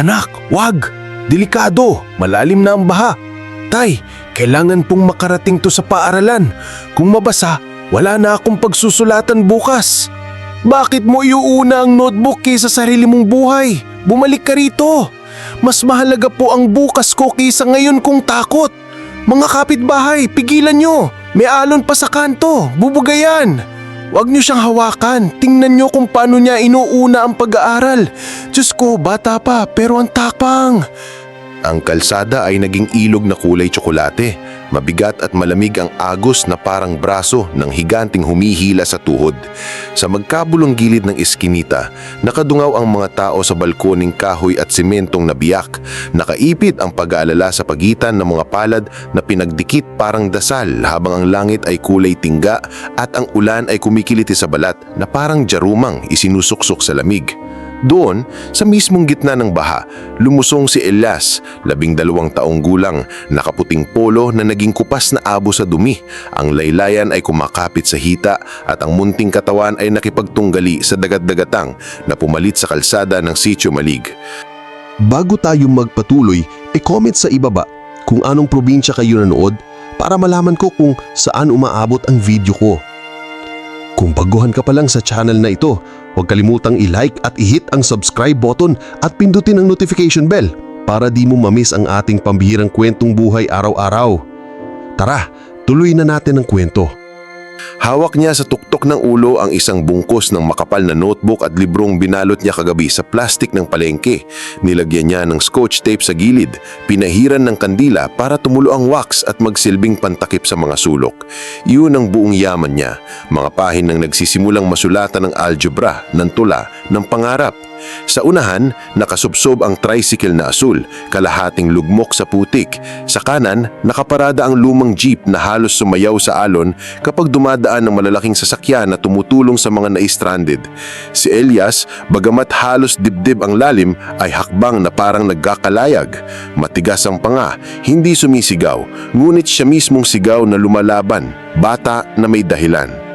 Anak, wag! Delikado, malalim na ang baha. Tay, kailangan pong makarating to sa paaralan. Kung mabasa, wala na akong pagsusulatan bukas. Bakit mo iuuna ang notebook kaysa sarili mong buhay? Bumalik ka rito. Mas mahalaga po ang bukas ko kaysa ngayon kong takot. Mga kapitbahay, pigilan nyo. May alon pa sa kanto, bubugayan. Huwag niyo siyang hawakan. Tingnan niyo kung paano niya inuuna ang pag-aaral. Diyos ko, bata pa pero ang takpang. Ang kalsada ay naging ilog na kulay tsokolate. Mabigat at malamig ang agos na parang braso ng higanting humihila sa tuhod. Sa magkabulong gilid ng eskinita, nakadungaw ang mga tao sa balkoning kahoy at simentong nabiyak. Nakaipit ang pag-aalala sa pagitan ng mga palad na pinagdikit parang dasal habang ang langit ay kulay tingga at ang ulan ay kumikiliti sa balat na parang jarumang isinusuksok sa lamig. Doon, sa mismong gitna ng baha, lumusong si Elias, labing dalawang taong gulang, nakaputing polo na naging kupas na abo sa dumi. Ang laylayan ay kumakapit sa hita at ang munting katawan ay nakipagtunggali sa dagat-dagatang na pumalit sa kalsada ng sitio malig. Bago tayo magpatuloy, e-comment sa ibaba kung anong probinsya kayo nanood para malaman ko kung saan umaabot ang video ko. Kung baguhan ka pa lang sa channel na ito, huwag kalimutang i-like at i-hit ang subscribe button at pindutin ang notification bell para di mo mamiss ang ating pambihirang kwentong buhay araw-araw. Tara, tuloy na natin ang kwento. Hawak niya sa tuktok ng ulo ang isang bungkos ng makapal na notebook at librong binalot niya kagabi sa plastik ng palengke. Nilagyan niya ng scotch tape sa gilid, pinahiran ng kandila para tumulo ang wax at magsilbing pantakip sa mga sulok. Iyon ang buong yaman niya, mga pahin ng nagsisimulang masulatan ng algebra, ng tula, ng pangarap. Sa unahan, nakasubsob ang tricycle na asul, kalahating lugmok sa putik. Sa kanan, nakaparada ang lumang jeep na halos sumayaw sa alon kapag dumadaan ng malalaking sasakyan na tumutulong sa mga na-stranded. Si Elias, bagamat halos dibdib ang lalim, ay hakbang na parang nagkakalayag. Matigas ang panga, hindi sumisigaw, ngunit siya mismong sigaw na lumalaban, bata na may dahilan.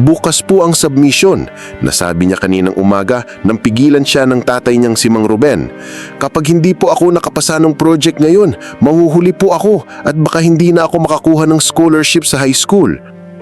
Bukas po ang submission, nasabi niya kaninang umaga nang pigilan siya ng tatay niyang si Mang Ruben. Kapag hindi po ako nakapasa ng project ngayon, mahuhuli po ako at baka hindi na ako makakuha ng scholarship sa high school.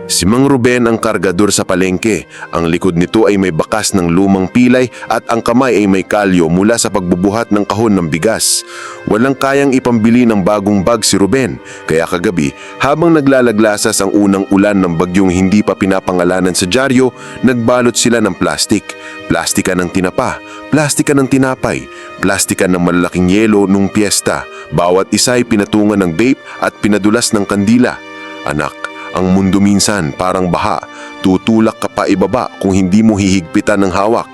Si Mang Ruben ang kargador sa palengke. Ang likod nito ay may bakas ng lumang pilay at ang kamay ay may kalyo mula sa pagbubuhat ng kahon ng bigas. Walang kayang ipambili ng bagong bag si Ruben. Kaya kagabi, habang naglalaglasas ang unang ulan ng bagyong hindi pa pinapangalanan sa dyaryo, nagbalot sila ng plastik. Plastika ng tinapa, plastika ng tinapay, plastika ng malalaking yelo nung piyesta. Bawat isa ay pinatungan ng vape at pinadulas ng kandila. Anak, ang mundo minsan parang baha, tutulak ka pa ibaba kung hindi mo hihigpitan ng hawak.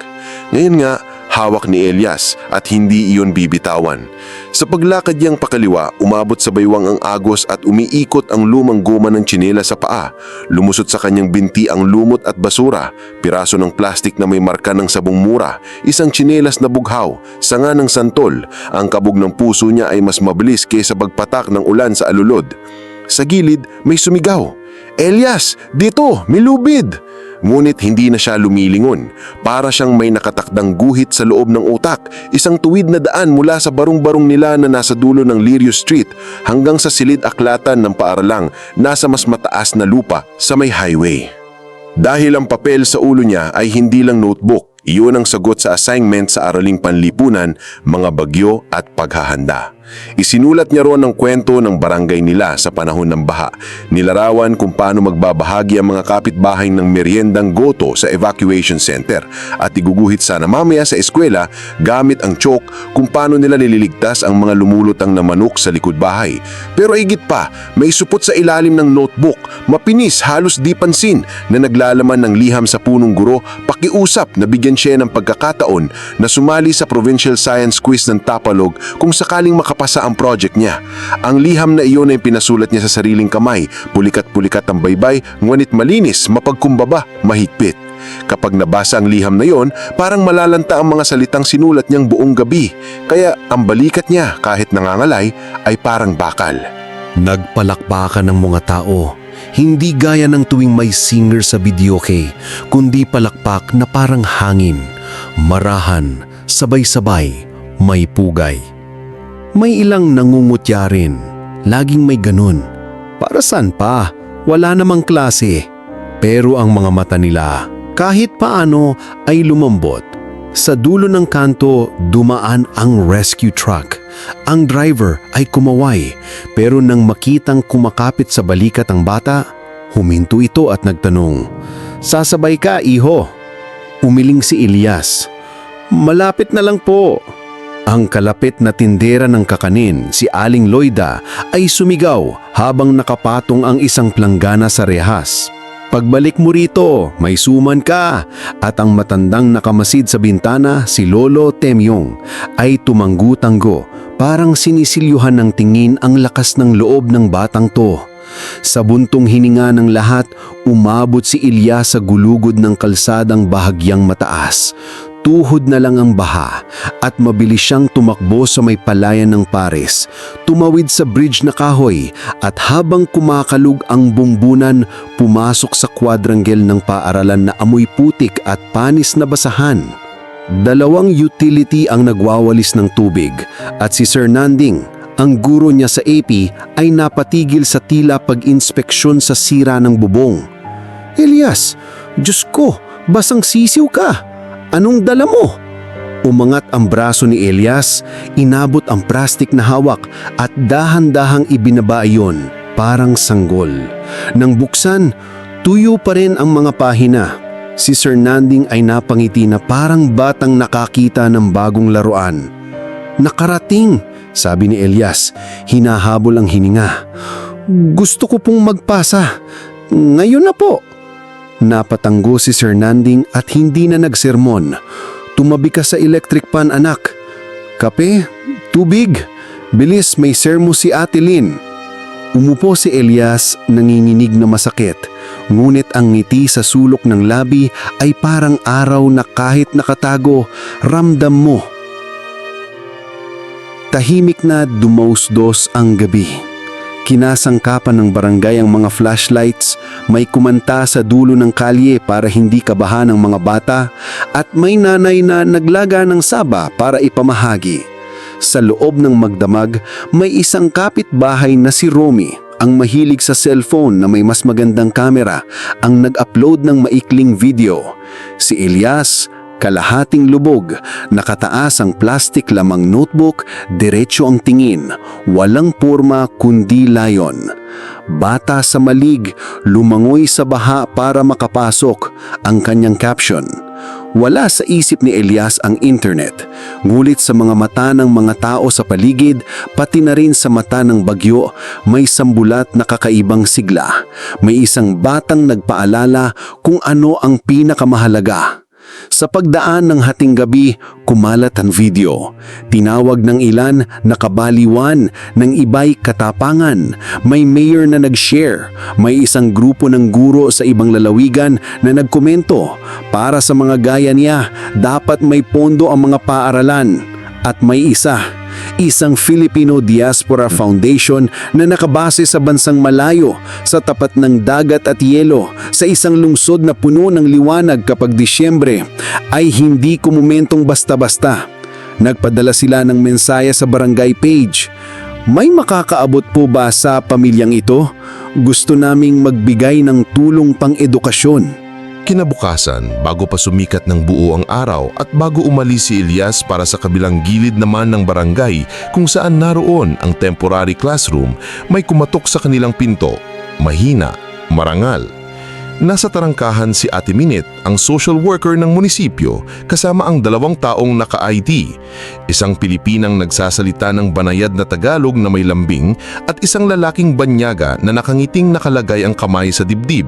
Ngayon nga, hawak ni Elias at hindi iyon bibitawan. Sa paglakad niyang pakaliwa, umabot sa baywang ang agos at umiikot ang lumang goma ng tsinela sa paa. Lumusot sa kanyang binti ang lumot at basura, piraso ng plastik na may marka ng sabong mura, isang tsinelas na bughaw, sanga ng santol. Ang kabog ng puso niya ay mas mabilis kaysa pagpatak ng ulan sa alulod. Sa gilid, may sumigaw. Elias, dito, milubid! Ngunit hindi na siya lumilingon. Para siyang may nakatakdang guhit sa loob ng utak. Isang tuwid na daan mula sa barong-barong nila na nasa dulo ng Lirio Street hanggang sa silid aklatan ng paaralang nasa mas mataas na lupa sa may highway. Dahil ang papel sa ulo niya ay hindi lang notebook, iyon ang sagot sa assignment sa araling panlipunan, mga bagyo at paghahanda. Isinulat niya ron ang kwento ng barangay nila sa panahon ng baha. Nilarawan kung paano magbabahagi ang mga kapitbahay ng meriendang goto sa evacuation center at iguguhit sana mamaya sa eskwela gamit ang chalk kung paano nila nililigtas ang mga lumulutang na manok sa likod bahay. Pero higit pa, may supot sa ilalim ng notebook, mapinis halos di pansin na naglalaman ng liham sa punong guro, pakiusap na bigyan siya ng pagkakataon na sumali sa Provincial Science Quiz ng Tapalog kung sakaling makapasa ang project niya. Ang liham na iyon ay pinasulat niya sa sariling kamay, pulikat-pulikat ang baybay, ngunit malinis, mapagkumbaba, mahigpit. Kapag nabasa ang liham na yon, parang malalanta ang mga salitang sinulat niyang buong gabi. Kaya ang balikat niya kahit nangangalay ay parang bakal. Nagpalakpakan ng mga tao. Hindi gaya ng tuwing may singer sa videoke, kundi palakpak na parang hangin. Marahan, sabay-sabay, may pugay. May ilang nangungutya rin. Laging may ganun. Para saan pa? Wala namang klase. Pero ang mga mata nila, kahit paano ay lumambot. Sa dulo ng kanto, dumaan ang rescue truck. Ang driver ay kumaway, pero nang makitang kumakapit sa balikat ang bata, huminto ito at nagtanong, Sasabay ka, iho? Umiling si Elias. Malapit na lang po. Ang kalapit na tindera ng kakanin, si Aling Loida, ay sumigaw habang nakapatong ang isang planggana sa rehas. Pagbalik mo rito, may suman ka. At ang matandang nakamasid sa bintana, si Lolo Temyong, ay tumanggu-tanggo. Parang sinisilyuhan ng tingin ang lakas ng loob ng batang to. Sa buntong hininga ng lahat, umabot si Ilya sa gulugod ng kalsadang bahagyang mataas. Tuhod na lang ang baha at mabilis siyang tumakbo sa may palayan ng pares. Tumawid sa bridge na kahoy at habang kumakalug ang bumbunan, pumasok sa quadrangle ng paaralan na amoy putik at panis na basahan. Dalawang utility ang nagwawalis ng tubig at si Sir Nanding, ang guro niya sa AP ay napatigil sa tila pag-inspeksyon sa sira ng bubong. Elias, Diyos ko, basang sisiw ka. Anong dala mo? Umangat ang braso ni Elias, inabot ang plastik na hawak at dahan-dahang ibinaba iyon, parang sanggol. Nang buksan, tuyo pa rin ang mga pahina. Si Sir Nanding ay napangiti na parang batang nakakita ng bagong laruan. Nakarating, sabi ni Elias, hinahabol ang hininga. Gusto ko pong magpasa. Ngayon na po. Napatanggo si Sir Nanding at hindi na nagsermon. Tumabi ka sa electric pan anak. Kape? Tubig? Bilis may sermo si Ate Lynn. Umupo si Elias nanginginig na masakit. Ngunit ang ngiti sa sulok ng labi ay parang araw na kahit nakatago, ramdam mo. Tahimik na dumausdos ang gabi. Kinasangkapan ng barangay ang mga flashlights, may kumanta sa dulo ng kalye para hindi kabahan ng mga bata, at may nanay na naglaga ng saba para ipamahagi. Sa loob ng magdamag, may isang kapitbahay na si Romy, ang mahilig sa cellphone na may mas magandang kamera, ang nag-upload ng maikling video. Si Elias, kalahating lubog, nakataas ang plastic lamang notebook, diretso ang tingin, walang porma kundi layon. Bata sa malig, lumangoy sa baha para makapasok, ang kanyang caption. Wala sa isip ni Elias ang internet, ngulit sa mga mata ng mga tao sa paligid, pati na rin sa mata ng bagyo, may sambulat na kakaibang sigla. May isang batang nagpaalala kung ano ang pinakamahalaga. Sa pagdaan ng hating gabi, kumalat ang video. Tinawag ng ilan na kabaliwan, ng iba'y katapangan. May mayor na nag-share. May isang grupo ng guro sa ibang lalawigan na nagkomento. Para sa mga gaya niya, dapat may pondo ang mga paaralan. At may isa, isang Filipino Diaspora Foundation na nakabase sa bansang malayo, sa tapat ng dagat at yelo, sa isang lungsod na puno ng liwanag kapag Disyembre, ay hindi kumumentong basta-basta. Nagpadala sila ng mensaya sa barangay page. May makakaabot po ba sa pamilyang ito? Gusto naming magbigay ng tulong pang-edukasyon. Kinabukasan, bago pa sumikat ng buo ang araw at bago umalis si Elias para sa kabilang gilid naman ng barangay kung saan naroon ang temporary classroom, may kumatok sa kanilang pinto. Mahina, marangal. Nasa tarangkahan si Ate Minit, ang social worker ng munisipyo, kasama ang dalawang taong naka-ID. Isang Pilipinang nagsasalita ng banayad na Tagalog na may lambing at isang lalaking banyaga na nakangiting nakalagay ang kamay sa dibdib,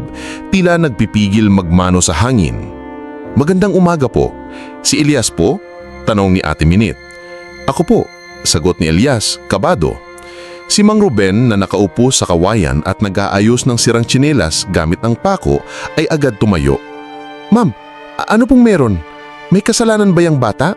tila nagpipigil magmano sa hangin. Magandang umaga po. Si Elias po? Tanong ni Ate Minit. Ako po, sagot ni Elias, kabado. Si Mang Ruben na nakaupo sa kawayan at nag-aayos ng sirang tsinelas gamit ang pako ay agad tumayo. Ma'am, ano pong meron? May kasalanan ba yung bata?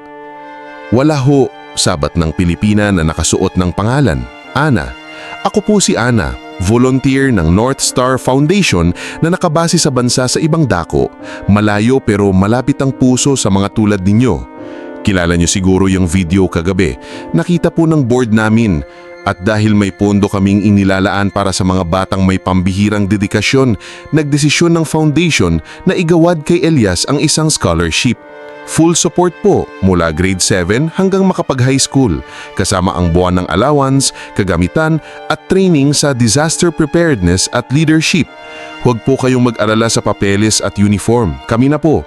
Wala ho, sabat ng Pilipina na nakasuot ng pangalan, Ana. Ako po si Ana, volunteer ng North Star Foundation na nakabase sa bansa sa ibang dako, malayo pero malapit ang puso sa mga tulad ninyo. Kilala niyo siguro yung video kagabi. Nakita po ng board namin. At dahil may pondo kaming inilalaan para sa mga batang may pambihirang dedikasyon, nagdesisyon ng foundation na igawad kay Elias ang isang scholarship. Full support po mula grade 7 hanggang makapag-high school, kasama ang buwan ng allowance, kagamitan at training sa disaster preparedness at leadership. Huwag po kayong mag-alala sa papeles at uniform, kami na po.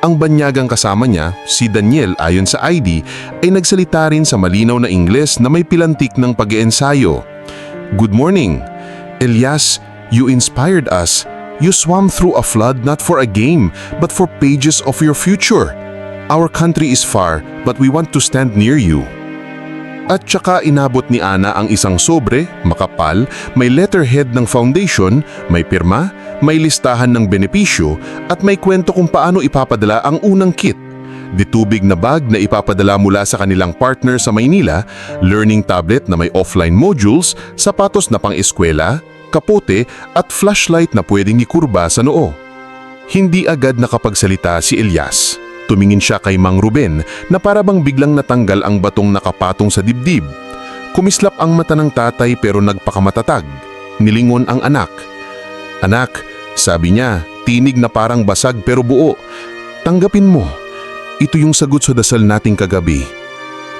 Ang banyagang kasama niya, si Daniel ayon sa ID, ay nagsalita rin sa malinaw na Ingles na may pilantik ng pag-iensayo. Good morning. Elias, you inspired us. You swam through a flood not for a game, but for pages of your future. Our country is far, but we want to stand near you. At tsaka inabot ni Ana ang isang sobre, makapal, may letterhead ng foundation, may pirma, may listahan ng benepisyo, at may kwento kung paano ipapadala ang unang kit. Di tubig na bag na ipapadala mula sa kanilang partner sa Maynila, learning tablet na may offline modules, sapatos na pang-eskwela, kapote at flashlight na pwedeng ikurba sa noo. Hindi agad nakapagsalita si Elias. Tumingin siya kay Mang Ruben na para bang biglang natanggal ang batong nakapatong sa dibdib. Kumislap ang mata ng tatay pero nagpakamatatag. Nilingon ang anak. Anak, sabi niya, tinig na parang basag pero buo. Tanggapin mo. Ito yung sagot sa dasal nating kagabi.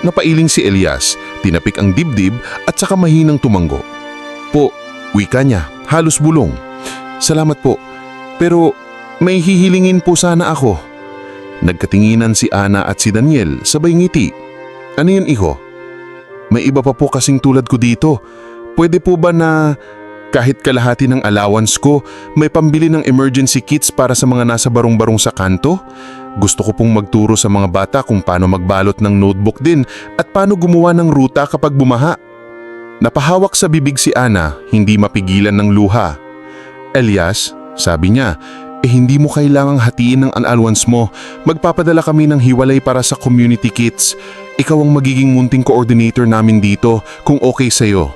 Napailing si Elias, tinapik ang dibdib at saka mahinang tumanggo. Po, wika niya, halos bulong. Salamat po, pero may hihilingin po sana ako. Nagkatinginan si Ana at si Daniel sabay ngiti. Ano yun, iho? May iba pa po kasing tulad ko dito. Pwede po ba na kahit kalahati ng allowance ko, may pambili ng emergency kits para sa mga nasa barong-barong sa kanto? Gusto ko pong magturo sa mga bata kung paano magbalot ng notebook din at paano gumawa ng ruta kapag bumaha. Napahawak sa bibig si Ana, hindi mapigilan ng luha. Elias, sabi niya, eh hindi mo kailangang hatiin ng allowance mo. Magpapadala kami ng hiwalay para sa community kits. Ikaw ang magiging munting coordinator namin dito kung okay sa'yo.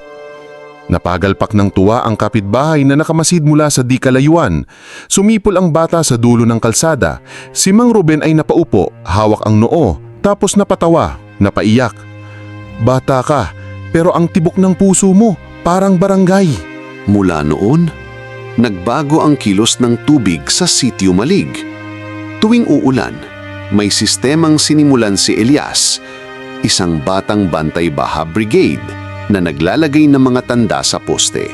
Napagalpak ng tuwa ang kapitbahay na nakamasid mula sa di kalayuan. Sumipol ang bata sa dulo ng kalsada. Si Mang Ruben ay napaupo, hawak ang noo, tapos napatawa, napaiyak. Bata ka, pero ang tibok ng puso mo, parang barangay. Mula noon, nagbago ang kilos ng tubig sa sitio Malig. Tuwing uulan, may sistemang sinimulan si Elias, isang batang bantay baha brigade na naglalagay ng mga tanda sa poste.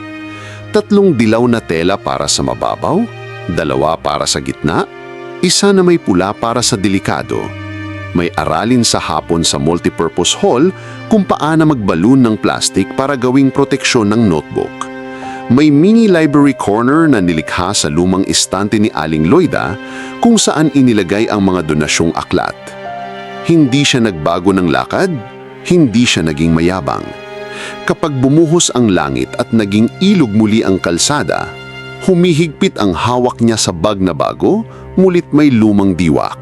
Tatlong dilaw na tela para sa mababaw, dalawa para sa gitna, isa na may pula para sa delikado. May aralin sa hapon sa multipurpose hall kung paano magbalon ng plastic para gawing proteksyon ng notebook. May mini library corner na nilikha sa lumang istante ni Aling Loida kung saan inilagay ang mga donasyong aklat. Hindi siya nagbago ng lakad, hindi siya naging mayabang. Kapag bumuhos ang langit at naging ilog muli ang kalsada, humihigpit ang hawak niya sa bag na bago, mulit may lumang diwak.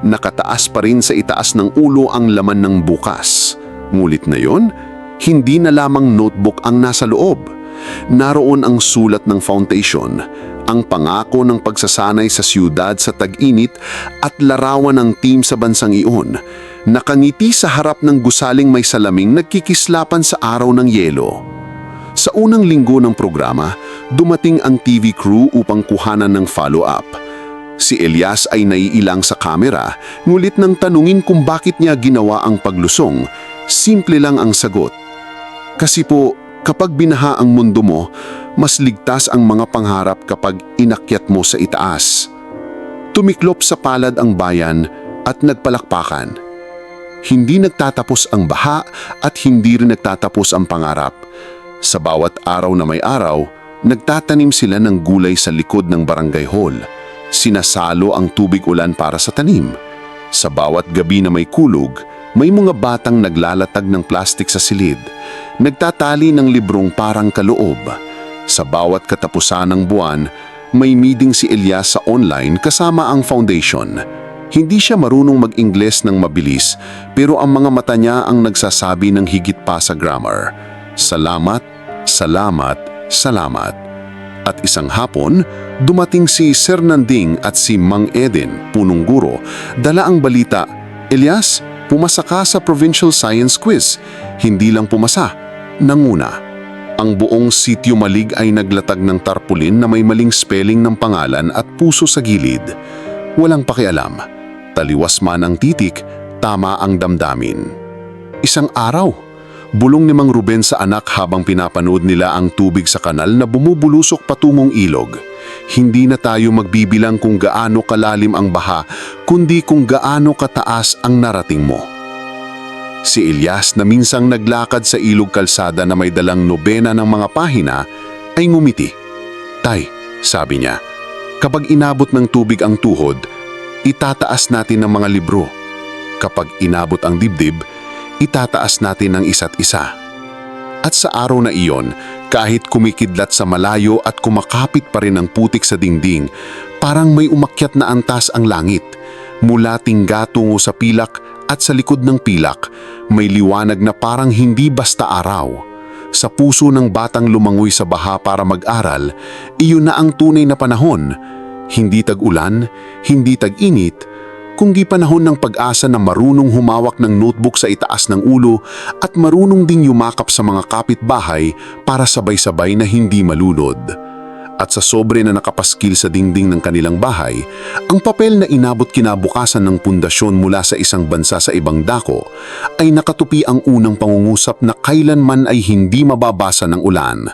Nakataas pa rin sa itaas ng ulo ang laman ng bukas. Ngulit na yon, hindi na lamang notebook ang nasa loob. Naroon ang sulat ng foundation, ang pangako ng pagsasanay sa siyudad sa tag-init at larawan ng team sa bansang iyon. Nakangiti sa harap ng gusaling may salaming nagkikislapan sa araw ng yelo. Sa unang linggo ng programa, dumating ang TV crew upang kuhanan ng follow-up. Si Elias ay naiilang sa kamera, ngulit nang tanungin kung bakit niya ginawa ang paglusong. Simple lang ang sagot. Kasi po, kapag binaha ang mundo mo, mas ligtas ang mga pangarap kapag inakyat mo sa itaas. Tumiklop sa palad ang bayan at nagpalakpakan. Hindi nagtatapos ang baha at hindi rin nagtatapos ang pangarap. Sa bawat araw na may araw, nagtatanim sila ng gulay sa likod ng barangay hall. Sinasalo ang tubig ulan para sa tanim. Sa bawat gabi na may kulog, may mga batang naglalatag ng plastik sa silid. Nagtatali ng librong parang kaloob. Sa bawat katapusan ng buwan, may meeting si Elias sa online kasama ang foundation. Hindi siya marunong mag-Ingles ng mabilis pero ang mga mata niya ang nagsasabi ng higit pa sa grammar. Salamat, salamat, salamat. At isang hapon, dumating si Sir Nanding at si Mang Eden, punong guro, dala ang balita, Elias, Pumasa ka sa Provincial Science Quiz. Hindi lang pumasa, nanguna. Ang buong sityo malig ay naglatag ng tarpulin na may maling spelling ng pangalan at puso sa gilid. Walang pakialam. Taliwas man ang titik, tama ang damdamin. Isang araw, bulong ni Mang Ruben sa anak habang pinapanood nila ang tubig sa kanal na bumubulusok patungong ilog. Hindi na tayo magbibilang kung gaano kalalim ang baha, kundi kung gaano kataas ang narating mo. Si Elias na minsang naglakad sa ilog kalsada na may dalang nobena ng mga pahina ay ngumiti. Tay, sabi niya, kapag inabot ng tubig ang tuhod, itataas natin ang mga libro. Kapag inabot ang dibdib, itataas natin ang isa't isa. At sa araw na iyon, kahit kumikidlat sa malayo at kumakapit pa rin ang putik sa dingding, parang may umakyat na antas ang langit. Mula tingga tungo sa pilak at sa likod ng pilak, may liwanag na parang hindi basta araw. Sa puso ng batang lumangoy sa baha para mag-aral, iyon na ang tunay na panahon. Hindi tag-ulan, hindi tag-init, kundi panahon ng pag-asa na marunong humawak ng notebook sa itaas ng ulo at marunong ding yumakap sa mga kapitbahay para sabay-sabay na hindi malulod. At sa sobre na nakapaskil sa dingding ng kanilang bahay, ang papel na inabot kinabukasan ng pundasyon mula sa isang bansa sa ibang dako ay nakatupi ang unang pangungusap na kailanman ay hindi mababasa ng ulan.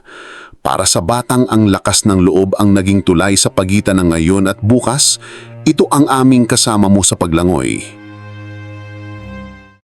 Para sa batang ang lakas ng loob ang naging tulay sa pagitan ng ngayon at bukas, ito ang aming kasama mo sa paglangoy.